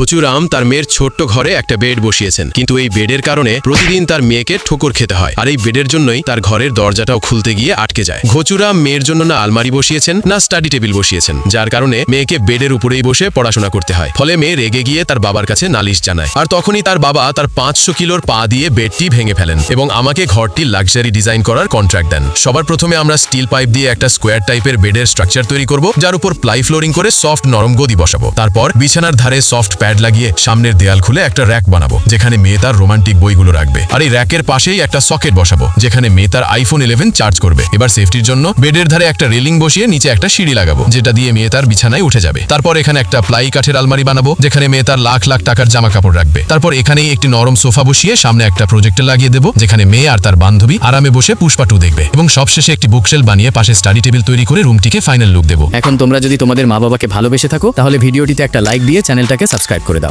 ঘুচুরাম তার মেয়ের ছোট্ট ঘরে একটা বেড বসিয়েছেন। কিন্তু এই বেডের কারণে প্রতিদিন তার মেয়েকে ঠোকর খেতে হয়। আর এই বেডের জন্যই তার ঘরের দরজাটাও খুলতে গিয়ে আটকে যায়। ঘুচুরাম মেয়ের জন্য না আলমারি বসিয়েছেন, না স্টাডি টেবিল বসিয়েছেন, যার কারণে মেয়েকে বেডের উপরেই বসে পড়াশোনা করতে হয়। ফলে মেয়ে রেগে গিয়ে তার বাবার কাছে নালিশ জানায়। আর তখনই তার বাবা তার পাঁচশো কিলোর পা দিয়ে বেডটি ভেঙে ফেলেন এবং আমাকে ঘরটি লাক্সারি ডিজাইন করার কন্ট্রাক্ট দেন। সবার প্রথমে আমরা স্টিল পাইপ দিয়ে একটা স্কোয়ার টাইপের বেডের স্ট্রাকচার তৈরি করব, যার উপর প্লাই ফ্লোরিং করে সফট নরম গদি বসাবো। তারপর বিছানার ধারে সফট প্যাড লাগিয়ে সামনের দেয়াল খুলে একটা র্যাক বানাবো, যেখানে মেয়ে তার রোমান্টিক বইগুলো রাখবে। আর এই র্যাকের পাশেই একটা সকেট বসাবো, যেখানে মেয়ে তার আইফোন ইলেভেন চার্জ করবে। এবার সেফটির জন্য বেডের ধারে একটা রেলিং বসিয়ে নিচে একটা সিঁড়ি লাগাবো, যেটা দিয়ে মেয়ে তার বিছানায় উঠে যাবে। তারপর এখানে একটা প্লাই কাঠের আলমারি বানাবো, যেখানে মেয়ে তার লাখ লাখ টাকার জামা কাপড় রাখবে। তারপর এখানেই একটি নরম সোফা বসিয়ে সামনে একটা প্রজেক্টর লাগিয়ে দেবো, যেখানে মেয়ে আর তার বান্ধবী আরামে বসে পুষ্পা টু দেখবে। এবং সবশেষে একটি বুকশেল বানিয়ে পাশে স্টাডি টেবিল তৈরি করে রুমটিকে ফাইনাল লুক দেবো। এখন তোমরা যদি তোমাদের মা বাবাকে ভালোবেসে থাকো, তাহলে ভিডিওটিতে একটা লাইক দিয়ে চ্যানেলটাকে সাবস্ক্রাইব করে দাও